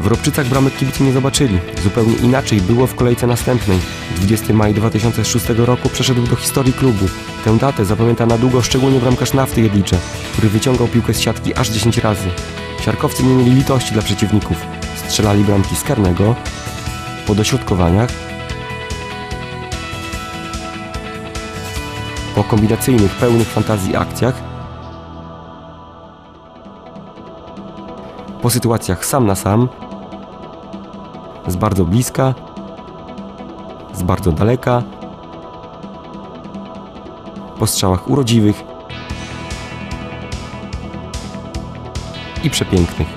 W Robczycach bramek kibice nie zobaczyli. Zupełnie inaczej było w kolejce następnej. 20 maj 2006 roku przeszedł do historii klubu. Tę datę zapamięta na długo szczególnie bramkarz Nafty Jedlicze, który wyciągał piłkę z siatki aż 10 razy. Siarkowcy nie mieli litości dla przeciwników. Strzelali bramki z karnego, po dośrodkowaniach, po kombinacyjnych, pełnych fantazji akcjach, po sytuacjach sam na sam, z bardzo bliska, z bardzo daleka, po strzałach urodziwych i przepięknych.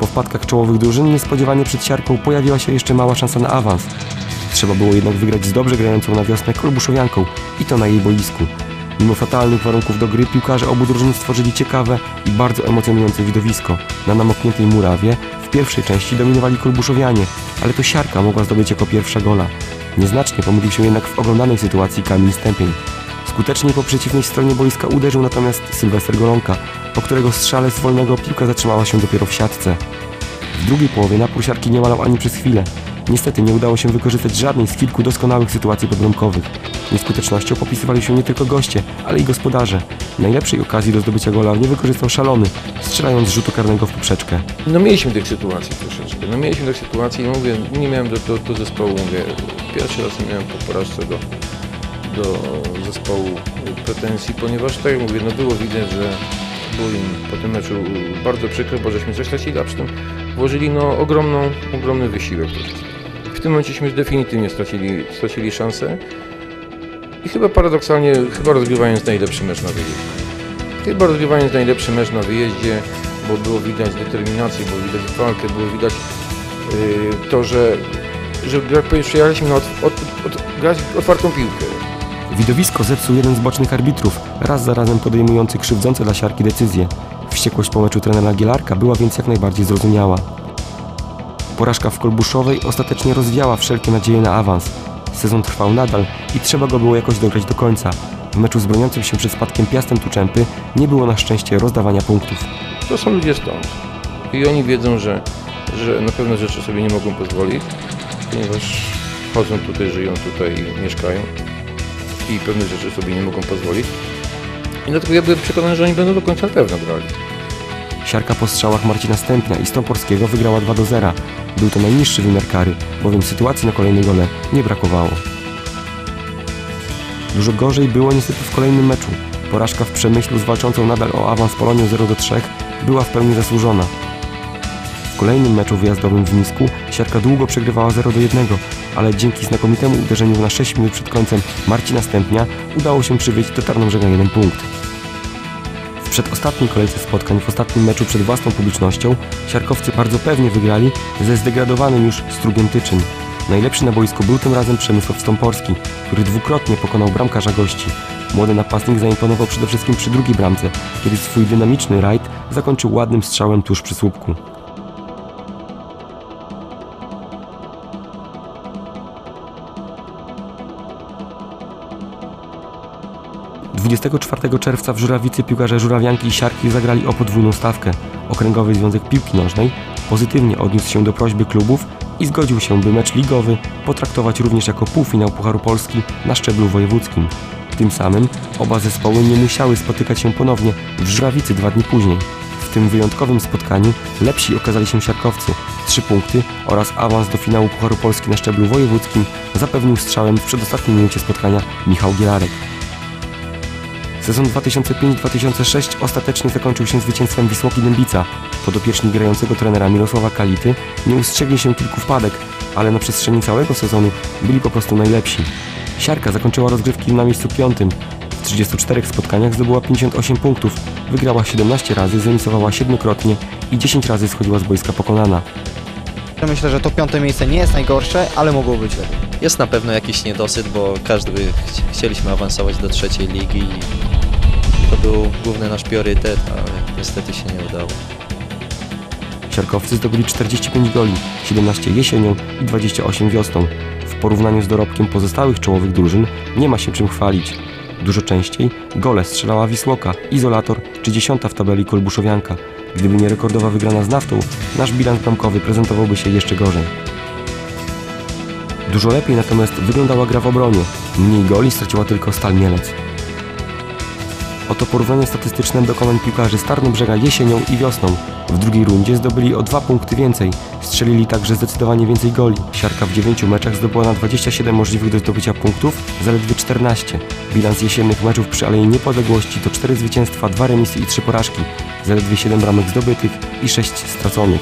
Po wpadkach czołowych drużyn niespodziewanie przed siarką pojawiła się jeszcze mała szansa na awans. Trzeba było jednak wygrać z dobrze grającą na wiosnę Kolbuszowianką i to na jej boisku. Mimo fatalnych warunków do gry piłkarze obu drużyn stworzyli ciekawe i bardzo emocjonujące widowisko. Na namokniętej murawie w pierwszej części dominowali Kolbuszowianie, ale to siarka mogła zdobyć jako pierwsza gola. Nieznacznie pomylił się jednak w oglądanej sytuacji Kamil Stępień. Skutecznie po przeciwnej stronie boiska uderzył natomiast Sylwester Golonka, po którego strzale z wolnego piłka zatrzymała się dopiero w siatce. W drugiej połowie napór siarki nie malał ani przez chwilę. Niestety nie udało się wykorzystać żadnej z kilku doskonałych sytuacji podbramkowych. Nieskutecznością popisywali się nie tylko goście, ale i gospodarze. Najlepszej okazji do zdobycia gola nie wykorzystał szalony, strzelając z rzutu karnego w poprzeczkę. No mieliśmy tych sytuacji troszeczkę. No mieliśmy tych sytuacji i mówię, nie miałem do, do, do zespołu, mówię, pierwszy raz nie miałem po porażce do, do zespołu pretensji, ponieważ tak jak mówię, no było widać, że było im po tym meczu bardzo przykro, bo żeśmy coś stracili, a przy tym włożyli no ogromną, ogromny wysiłek. po prostu. Tym momencieśmy definitywnie stracili, stracili szansę i chyba paradoksalnie, chyba rozgrywając najlepszy mecz na wyjeździe. Chyba rozgrywając najlepszy mecz na wyjeździe, bo było widać determinację, było widać walkę, było widać yy, to, że, że przyjechaliśmy na od, od, od, otwartą piłkę. Widowisko zepsuł jeden z bocznych arbitrów, raz za razem podejmujący krzywdzące dla siarki decyzje. Wściekłość po meczu trenera Gielarka była więc jak najbardziej zrozumiała. Porażka w Kolbuszowej ostatecznie rozwiała wszelkie nadzieje na awans. Sezon trwał nadal i trzeba go było jakoś dograć do końca. W meczu z broniącym się przed spadkiem Piastem Tuczępy nie było na szczęście rozdawania punktów. To są ludzie stąd. I oni wiedzą, że, że na pewne rzeczy sobie nie mogą pozwolić, ponieważ chodzą tutaj, żyją tutaj, mieszkają i pewne rzeczy sobie nie mogą pozwolić. I dlatego ja byłem przekonany, że oni będą do końca pewno grali. Siarka po strzałach Marcina Stępnia i Stąporskiego wygrała 2 do 0. Był to najniższy wymiar kary, bowiem sytuacji na kolejny gole nie brakowało. Dużo gorzej było niestety w kolejnym meczu. Porażka w Przemyślu z walczącą nadal o awans Polonią 0 do 3 była w pełni zasłużona. W kolejnym meczu wyjazdowym w Nisku Siarka długo przegrywała 0 do 1, ale dzięki znakomitemu uderzeniu na 6 minut przed końcem Marcina Stępnia udało się przywieźć do Tarnobrzega jeden punkt. Przedostatniej kolejce spotkań w ostatnim meczu przed własną publicznością siarkowcy bardzo pewnie wygrali ze zdegradowanym już Strugiem Tyczyn. Najlepszy na boisku był tym razem Przemysław Stąporski, który dwukrotnie pokonał bramkarza gości. Młody napastnik zaimponował przede wszystkim przy drugiej bramce, kiedy swój dynamiczny rajd zakończył ładnym strzałem tuż przy słupku. 24 czerwca w Żurawicy piłkarze Żurawianki i Siarki zagrali o podwójną stawkę. Okręgowy Związek Piłki Nożnej pozytywnie odniósł się do prośby klubów i zgodził się, by mecz ligowy potraktować również jako półfinał Pucharu Polski na szczeblu wojewódzkim. Tym samym oba zespoły nie musiały spotykać się ponownie w Żurawicy dwa dni później. W tym wyjątkowym spotkaniu lepsi okazali się siarkowcy. Trzy punkty oraz awans do finału Pucharu Polski na szczeblu wojewódzkim zapewnił strzałem w przedostatniej minucie spotkania Michał Gielarek. Sezon 2005-2006 ostatecznie zakończył się zwycięstwem Wisłoki Dębica. Podopieczni grającego trenera Mirosława Kality nie ustrzegli się kilku wpadek, ale na przestrzeni całego sezonu byli po prostu najlepsi. Siarka zakończyła rozgrywki na miejscu piątym. W 34 spotkaniach zdobyła 58 punktów, wygrała 17 razy, zremisowała siedmiokrotnie i 10 razy schodziła z boiska pokonana. Myślę, że to piąte miejsce nie jest najgorsze, ale mogło być lepiej. Jest na pewno jakiś niedosyt, bo każdy by chci- chcieliśmy awansować do trzeciej ligi i to był główny nasz priorytet, ale niestety się nie udało. Siarkowcy zdobyli 45 goli, 17 jesienią i 28 wiosną. W porównaniu z dorobkiem pozostałych czołowych drużyn nie ma się czym chwalić. Dużo częściej gole strzelała Wisłoka, Izolator czy dziesiąta w tabeli Kolbuszowianka. Gdyby nie rekordowa wygrana z naftą, nasz bilans bramkowy prezentowałby się jeszcze gorzej. Dużo lepiej natomiast wyglądała gra w obronie. Mniej goli straciła tylko Stal Mielec. Oto porównanie statystyczne dokonań piłkarzy z Tarnobrzega jesienią i wiosną. W drugiej rundzie zdobyli o dwa punkty więcej. Strzelili także zdecydowanie więcej goli. Siarka w 9 meczach zdobyła na 27 możliwych do zdobycia punktów, zaledwie 14. Bilans jesiennych meczów przy Alei Niepodległości to 4 zwycięstwa, 2 remisy i 3 porażki. Zaledwie 7 bramek zdobytych i 6 straconych.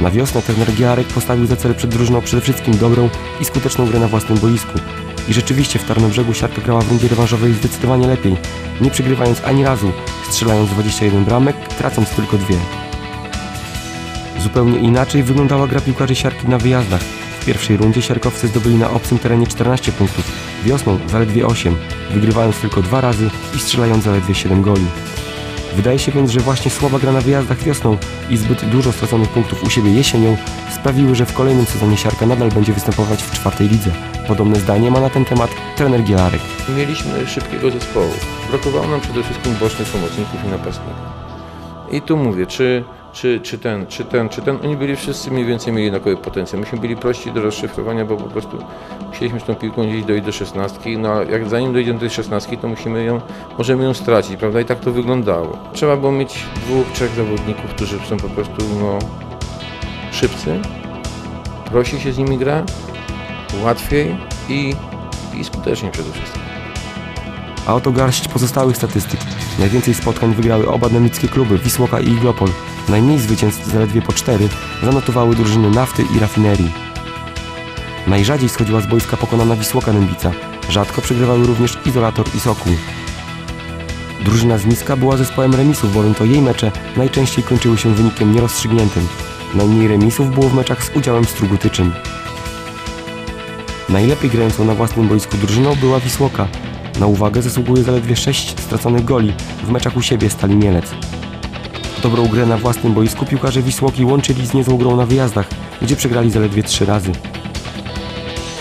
Na wiosnę trener Giarek postawił za cel przed drużyną przede wszystkim dobrą i skuteczną grę na własnym boisku. I rzeczywiście w Tarnobrzegu siarka grała w rundzie rewanżowej zdecydowanie lepiej, nie przegrywając ani razu, strzelając 21 bramek, tracąc tylko dwie. Zupełnie inaczej wyglądała gra piłkarzy siarki na wyjazdach. W pierwszej rundzie siarkowcy zdobyli na obcym terenie 14 punktów, wiosną zaledwie 8, wygrywając tylko dwa razy i strzelając zaledwie 7 goli. Wydaje się więc, że właśnie słaba gra na wyjazdach wiosną i zbyt dużo straconych punktów u siebie jesienią sprawiły, że w kolejnym sezonie siarka nadal będzie występować w czwartej lidze. Podobne zdanie ma na ten temat trener Gielarek. Mieliśmy szybkiego zespołu. Brakowało nam przede wszystkim bocznych pomocników i napastników. I tu mówię, czy, czy, czy ten, czy ten, czy ten, oni byli wszyscy mniej więcej mieli jednakowy potencjał. Myśmy byli prości do rozszyfrowania, bo po prostu musieliśmy z tą piłką gdzieś dojść do szesnastki, no a jak zanim dojdziemy do tej szesnastki, to musimy ją, możemy ją stracić, prawda? I tak to wyglądało. Trzeba było mieć dwóch, trzech zawodników, którzy są po prostu, no, szybcy, prosi się z nimi gra, łatwiej i, i skuteczniej przede wszystkim. A oto garść pozostałych statystyk. Najwięcej spotkań wygrały oba nemickie kluby Wisłoka i Iglopol. Najmniej zwycięstw, zaledwie po cztery, zanotowały drużyny Nafty i Rafinerii. Najrzadziej schodziła z boiska pokonana Wisłoka Nębica. Rzadko przegrywały również Izolator i Sokół. Drużyna z Niska była zespołem remisów, bowiem to jej mecze najczęściej kończyły się wynikiem nierozstrzygniętym. Najmniej remisów było w meczach z udziałem Strugutyczyn. Najlepiej grającą na własnym boisku drużyną była Wisłoka. Na uwagę zasługuje zaledwie 6 straconych goli w meczach u siebie Stali Mielec. Dobrą grę na własnym boisku piłkarze Wisłoki łączyli z niezłą grą na wyjazdach, gdzie przegrali zaledwie 3 razy.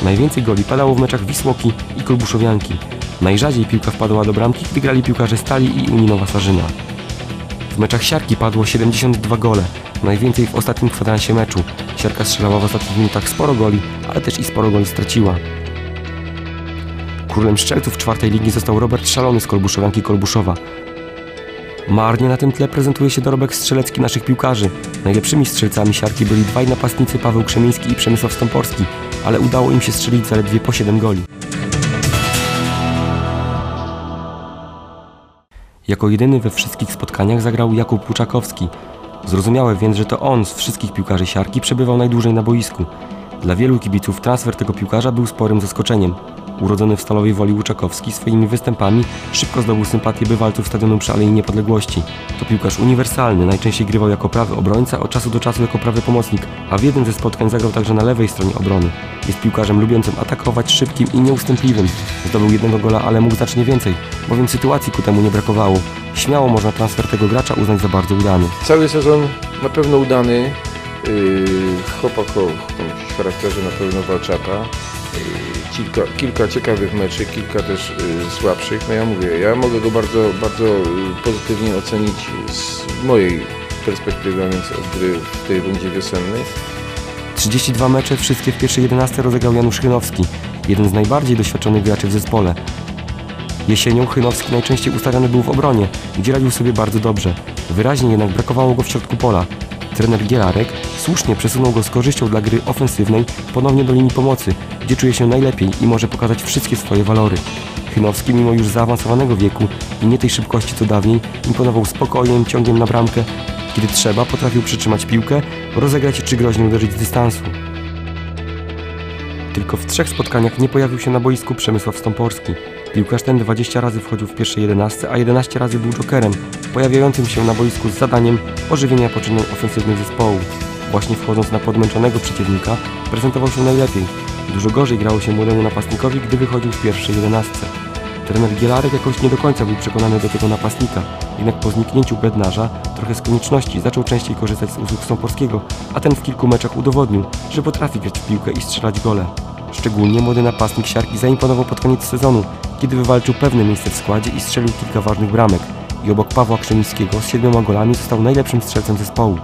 Najwięcej goli padało w meczach Wisłoki i Kolbuszowianki. Najrzadziej piłka wpadła do bramki, gdy grali piłkarze Stali i Unii Nowa Sarzyna. W meczach Siarki padło 72 gole, najwięcej w ostatnim kwadransie meczu. Siarka strzelała w ostatnich minutach sporo goli, ale też i sporo goli straciła. Królem strzelców czwartej ligi został Robert Szalony z Kolbuszowianki Kolbuszowa. Marnie na tym tle prezentuje się dorobek strzelecki naszych piłkarzy. Najlepszymi strzelcami siarki byli dwaj napastnicy Paweł Krzemiński i Przemysław Stąporski, ale udało im się strzelić zaledwie po 7 goli. Jako jedyny we wszystkich spotkaniach zagrał Jakub Łuczakowski. Zrozumiałe więc, że to on z wszystkich piłkarzy siarki przebywał najdłużej na boisku. Dla wielu kibiców transfer tego piłkarza był sporym zaskoczeniem. Urodzony w Stalowej Woli Łuczakowski swoimi występami szybko zdobył sympatię bywalców stadionu przy Alei Niepodległości. To piłkarz uniwersalny, najczęściej grywał jako prawy obrońca, od czasu do czasu jako prawy pomocnik, a w jednym ze spotkań zagrał także na lewej stronie obrony. Jest piłkarzem lubiącym atakować, szybkim i nieustępliwym. Zdobył jednego gola, ale mógł znacznie więcej, bowiem sytuacji ku temu nie brakowało. Śmiało można transfer tego gracza uznać za bardzo udany. Cały sezon na pewno udany. Yy, chłopak o charakterze na pewno walczaka. Yy, kilka, kilka ciekawych meczy, kilka też yy, słabszych. No ja mówię, ja mogę go bardzo, bardzo yy, pozytywnie ocenić z mojej perspektywy, a więc od gry w tej rundzie wiosennej. 32 mecze, wszystkie w pierwszej 11 rozegrał Janusz Chynowski, jeden z najbardziej doświadczonych graczy w zespole. Jesienią Chynowski najczęściej ustawiany był w obronie, gdzie radził sobie bardzo dobrze. Wyraźnie jednak brakowało go w środku pola. Trener Gielarek słusznie przesunął go z korzyścią dla gry ofensywnej ponownie do linii pomocy, gdzie czuje się najlepiej i może pokazać wszystkie swoje walory. Chynowski mimo już zaawansowanego wieku i nie tej szybkości co dawniej, imponował spokojem, ciągiem na bramkę. Kiedy trzeba, potrafił przytrzymać piłkę, rozegrać czy groźnie uderzyć z dystansu. Tylko w trzech spotkaniach nie pojawił się na boisku Przemysław Stąporski. Piłkarz ten 20 razy wchodził w pierwszej 11, a 11 razy był jokerem, pojawiającym się na boisku z zadaniem ożywienia poczynań ofensywnych zespołu. Właśnie wchodząc na podmęczonego przeciwnika, prezentował się najlepiej. Dużo gorzej grało się młodemu napastnikowi, gdy wychodził w pierwszej 11. Trener Gielarek jakoś nie do końca był przekonany do tego napastnika, jednak po zniknięciu Bednarza, trochę z konieczności, zaczął częściej korzystać z usług Stąporskiego, a ten w kilku meczach udowodnił, że potrafi grać w piłkę i strzelać gole. Szczególnie młody napastnik Siarki zaimponował pod koniec sezonu, kiedy wywalczył pewne miejsce w składzie i strzelił kilka ważnych bramek. I obok Pawła Krzemińskiego z siedmioma golami został najlepszym strzelcem zespołu.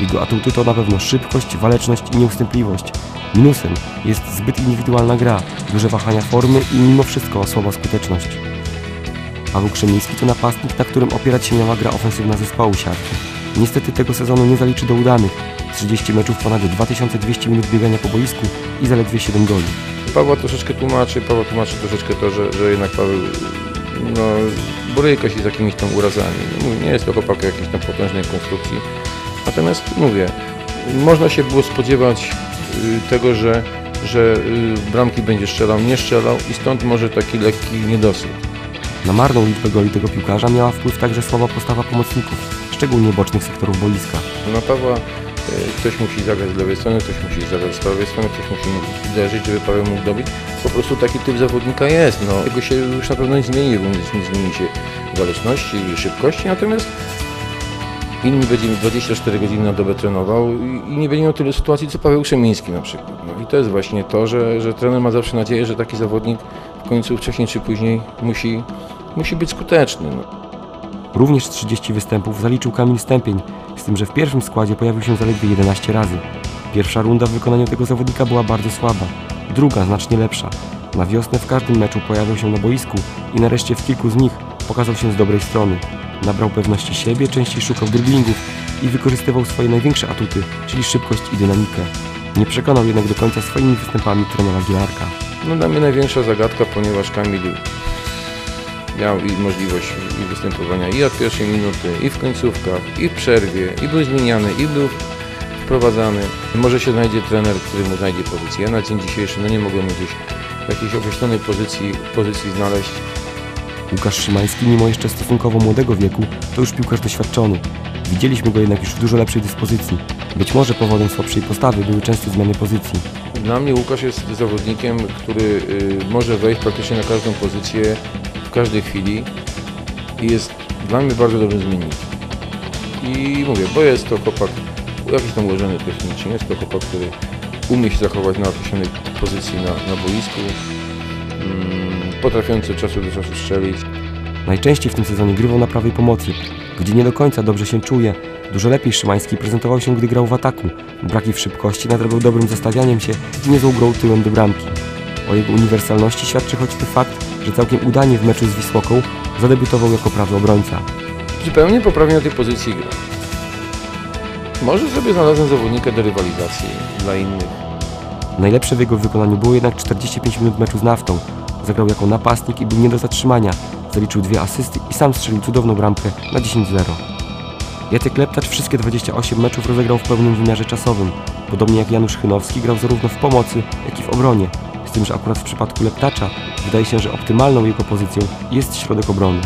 Jego atuty to na pewno szybkość, waleczność i nieustępliwość. Minusem jest zbyt indywidualna gra, duże wahania formy i mimo wszystko słaba skuteczność. Paweł Krzemiński to napastnik, na którym opierać się miała gra ofensywna zespołu siarki. Niestety tego sezonu nie zaliczy do udanych. 30 meczów, ponad 2200 minut biegania po boisku i zaledwie 7 goli. Pawła troszeczkę tłumaczy, Pawła tłumaczy troszeczkę to, że, że jednak Paweł no, boryka się z jakimiś tam urazami. No, nie jest to chłopak jakiejś tam potężnej konstrukcji. Natomiast mówię, można się było spodziewać y, tego, że, że y, bramki będzie strzelał, nie strzelał i stąd może taki lekki niedosyt. Na marną liczbę goli tego piłkarza miała wpływ także słaba postawa pomocników, szczególnie bocznych sektorów boiska. Na Pawła y, ktoś musi zagrać z lewej strony, ktoś musi zagrać z prawej strony, ktoś musi uderzyć, żeby Paweł mógł dobić. Po prostu taki typ zawodnika jest. No. Tego się już na pewno nie zmieni, bo nie zmieni się waleczności i szybkości, natomiast inni będzie 24 godziny na dobę trenował i nie będzie miał tyle sytuacji, co Paweł Krzemiński na przykład. No i to jest właśnie to, że, że trener ma zawsze nadzieję, że taki zawodnik w końcu wcześniej czy później musi, musi być skuteczny. No. Również 30 występów zaliczył Kamil Stępień, z tym, że w pierwszym składzie pojawił się zaledwie 11 razy. Pierwsza runda w wykonaniu tego zawodnika była bardzo słaba, druga znacznie lepsza. Na wiosnę w każdym meczu pojawiał się na boisku i nareszcie w kilku z nich pokazał się z dobrej strony. Nabrał pewności siebie, częściej szukał driblingów i wykorzystywał swoje największe atuty, czyli szybkość i dynamikę. Nie przekonał jednak do końca swoimi występami trenera Gilarka. No dla mnie największa zagadka, ponieważ Kamil miał i możliwość i występowania i od pierwszej minuty, i w końcówkach, i w przerwie, i był zmieniany, i był wprowadzany. Może się znajdzie trener, który mu znajdzie pozycję. Ja na dzień dzisiejszy no nie mogłem gdzieś w jakiejś określonej pozycji, pozycji znaleźć. Łukasz Szymański, mimo jeszcze stosunkowo młodego wieku, to już piłkarz doświadczony. Widzieliśmy go jednak już w dużo lepszej dyspozycji. Być może powodem słabszej postawy były częste zmiany pozycji. Dla mnie Łukasz jest zawodnikiem, który y, może wejść praktycznie na każdą pozycję każdej chwili i jest dla mnie bardzo dobrym zmiennikiem. I mówię, bo jest to chłopak jakiś tam ułożony technicznie, jest to chłopak, który umie się zachować na określonej pozycji na, na boisku, mm, potrafiący od czasu do czasu strzelić. Najczęściej w tym sezonie grywał na prawej pomocy, gdzie nie do końca dobrze się czuje. Dużo lepiej Szymański prezentował się, gdy grał w ataku. Braki w szybkości nadrabiał dobrym zastawianiem się i niezłą grą tyłem do bramki. O jego uniwersalności świadczy choćby fakt, że całkiem udanie w meczu z Wisłoką zadebiutował jako prawy obrońca. Zupełnie poprawnie na tej pozycji gra. Może sobie znalazłem zawodnika do rywalizacji dla innych. Najlepsze w jego wykonaniu było jednak 45 minut meczu z Naftą. Zagrał jako napastnik i był nie do zatrzymania. Zaliczył dwie asysty i sam strzelił cudowną bramkę na 10-0. Jacek Leptacz wszystkie 28 meczów rozegrał w pełnym wymiarze czasowym. Podobnie jak Janusz Chynowski grał zarówno w pomocy, jak i w obronie. Tym, że akurat w przypadku Leptacza wydaje się, że optymalną jego pozycją jest środek obrony.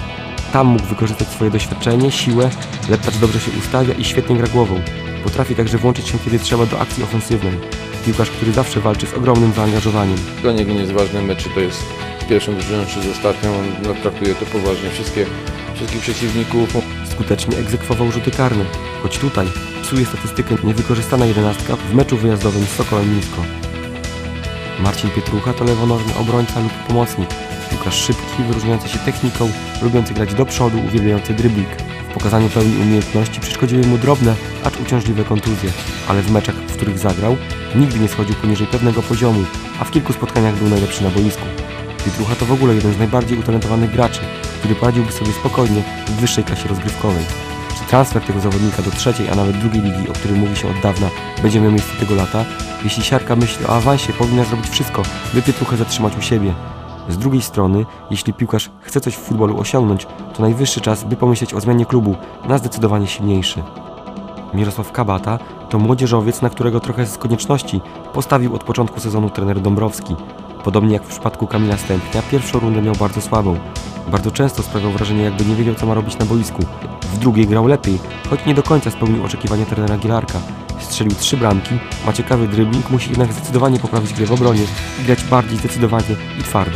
Tam mógł wykorzystać swoje doświadczenie, siłę, Leptacz dobrze się ustawia i świetnie gra głową. Potrafi także włączyć się kiedy trzeba do akcji ofensywnej. Piłkarz, który zawsze walczy z ogromnym zaangażowaniem. Dla niego nie jest ważne mecz, czy to jest pierwszą drużyną, czy z ostatnią. On traktuje to poważnie. Wszystkie, wszystkich przeciwników. Skutecznie egzekwował rzuty karne, choć tutaj psuje statystykę niewykorzystana jedenastka w meczu wyjazdowym z Sokołem Nisko. Marcin Pietrucha to lewonożny obrońca lub pomocnik. Piłkarz szybki, wyróżniający się techniką, lubiący grać do przodu, uwielbiający dribbling. W pokazaniu pełni umiejętności przeszkodziły mu drobne, acz uciążliwe kontuzje, ale w meczach, w których zagrał, nigdy nie schodził poniżej pewnego poziomu, a w kilku spotkaniach był najlepszy na boisku. Pietrucha to w ogóle jeden z najbardziej utalentowanych graczy, który poradziłby sobie spokojnie w wyższej klasie rozgrywkowej. Transfer tego zawodnika do trzeciej, a nawet drugiej ligi, o którym mówi się od dawna, będzie miał miejsce tego lata? Jeśli Siarka myśli o awansie, powinna zrobić wszystko, by Pietruchę zatrzymać u siebie. Z drugiej strony, jeśli piłkarz chce coś w futbolu osiągnąć, to najwyższy czas, by pomyśleć o zmianie klubu na zdecydowanie silniejszy. Mirosław Kabata to młodzieżowiec, na którego trochę z konieczności postawił od początku sezonu trener Dąbrowski. Podobnie jak w przypadku Kamila Stępnia, pierwszą rundę miał bardzo słabą. Bardzo często sprawiał wrażenie, jakby nie wiedział, co ma robić na boisku. W drugiej grał lepiej, choć nie do końca spełnił oczekiwania trenera Gilarka. Strzelił trzy bramki, ma ciekawy dribbling, musi jednak zdecydowanie poprawić grę w obronie i grać bardziej zdecydowanie i twardo.